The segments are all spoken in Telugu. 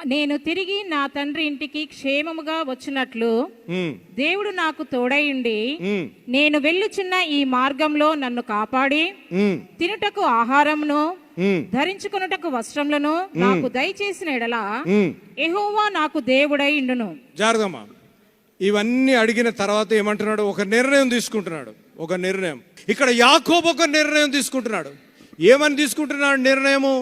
నేను తిరిగి నా తండ్రి ఇంటికి క్షేమముగా వచ్చినట్లు దేవుడు నాకు ఉమ్, నేను వెళ్ళుచున్న ఈ మార్గంలో నన్ను కాపాడి తినుటకు ఆహారమును ఉమ్, ధరించుకొనుటకు వస్త్రములను నాకు దయచేసిన ఎడల. ఎహోవా నాకు దేవుడై ఇండును జాగ్రత్తమ్మా. ఇవన్నీ అడిగిన తర్వాత ఏమంటున్నాడు? ఒక నిర్ణయం తీసుకుంటున్నాడు. ఒక నిర్ణయం. ఇక్కడ యాకోబు ఒక నిర్ణయం తీసుకుంటున్నాడు. ఏమని తీసుకుంటున్నాడు నిర్ణయము?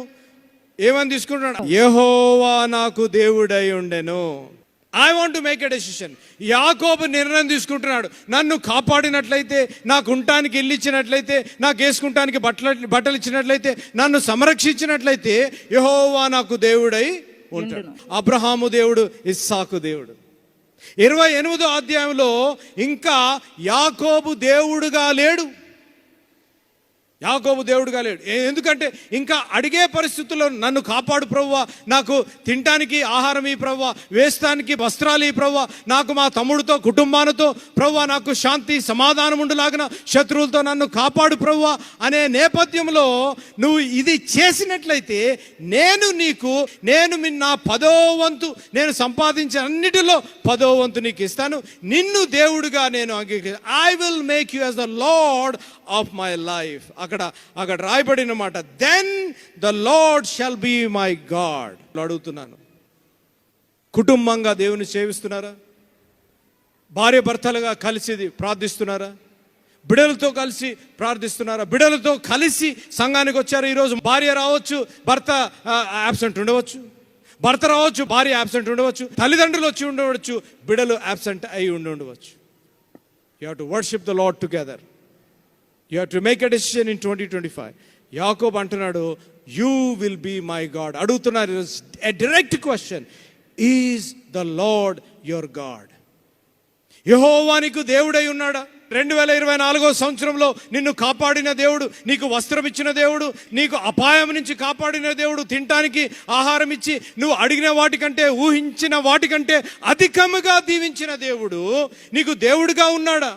ఏమని తీసుకుంటున్నాడు? యెహోవా నాకు దేవుడై ఉండెను. I want to make a decision యాకోబు నిర్ణయం తీసుకుంటున్నాడు. నన్ను కాపాడినట్లయితే నాకు ఉండటానికి ఇల్లు ఇచ్చినట్లయితే నాకు వేసుకుంటానికి బట్టలు బట్టలు ఇచ్చినట్లయితే నన్ను సంరక్షించినట్లయితే యెహోవా నాకు దేవుడై ఉంటాడు. అబ్రహాము దేవుడు ఇస్సాకు దేవుడు. ఇరవై ఎనిమిదో అధ్యాయంలో ఇంకా యాకోబు దేవుడుగా లేడు. యాకోబు దేవుడుగా లేడు. ఏ- ఎందుకంటే ఇంకా అడిగే పరిస్థితుల్లో నన్ను కాపాడు ప్రవ్వా. నాకు తినటానికి ఆహారం ఈ ప్రవ్వా. వేస్తానికి వస్త్రాలు ఈ ప్రవ్వా. నాకు మా తమ్ముడితో కుటుంబాలతో ప్రవ్వా నాకు శాంతి సమాధానం ఉండలాగిన శత్రువులతో నన్ను కాపాడు ప్రవ్వా అనే నేపథ్యంలో నువ్వు ఇది చేసినట్లయితే నేను నీకు నేను నా పదో వంతు నేను సంపాదించిన అన్నిటిలో పదో వంతు నీకు ఇస్తాను. నిన్ను దేవుడుగా నేను అంగీకరి I will make you as the Lord of my life అక్కడ అక్కడ రాయబడిన మాట then the Lord shall be my God అడుగుతున్నాను. కుటుంబంగా దేవుని సేవిస్తున్నారా? భార్య భర్తలుగా కలిసి ప్రార్థిస్తున్నారా? బిడలతో కలిసి ప్రార్థిస్తున్నారా? బిడలతో కలిసి సంఘానికి వచ్చారు? ఈరోజు భార్య రావచ్చు భర్త యాబ్సెంట్ ఉండవచ్చు. భర్త రావచ్చు భార్య యాబ్సెంట్ ఉండవచ్చు. తల్లిదండ్రులు వచ్చి ఉండవచ్చు బిడలు యాబ్సెంట్ అయి ఉండి ఉండవచ్చు. You have to worship the Lord together you have to make a decision in twenty twenty five యాకోబ్ అంటున్నాడు you will be my God అడుగుతున్నారు a direct question is the Lord your God యహోవా నీకు దేవుడై ఉన్నాడా? రెండు వేల ఇరవై నాలుగో సంవత్సరంలో నిన్ను కాపాడిన దేవుడు నీకు వస్త్రం ఇచ్చిన దేవుడు నీకు అపాయం నుంచి కాపాడిన దేవుడు తినటానికి ఆహారం ఇచ్చి నువ్వు అడిగిన వాటికంటే ఊహించిన వాటికంటే అధికముగా దీవించిన దేవుడు నీకు దేవుడిగా ఉన్నాడా?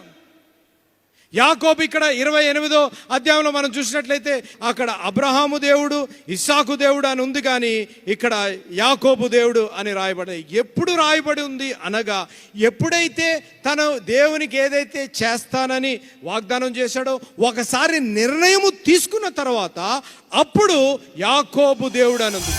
యాకోబు ఇక్కడ ఇరవై ఎనిమిదో అధ్యాయంలో మనం చూసినట్లయితే అక్కడ అబ్రహాము దేవుడు ఇస్సాకు దేవుడు అని ఉంది కానీ ఇక్కడ యాకోబు దేవుడు అని రాయబడి ఎప్పుడు రాయబడి ఉంది అనగా ఎప్పుడైతే తను దేవునికి ఏదైతే చేస్తానని వాగ్దానం చేశాడో ఒకసారి నిర్ణయము తీసుకున్న తర్వాత అప్పుడు యాకోబు దేవుడు అని ఉంది.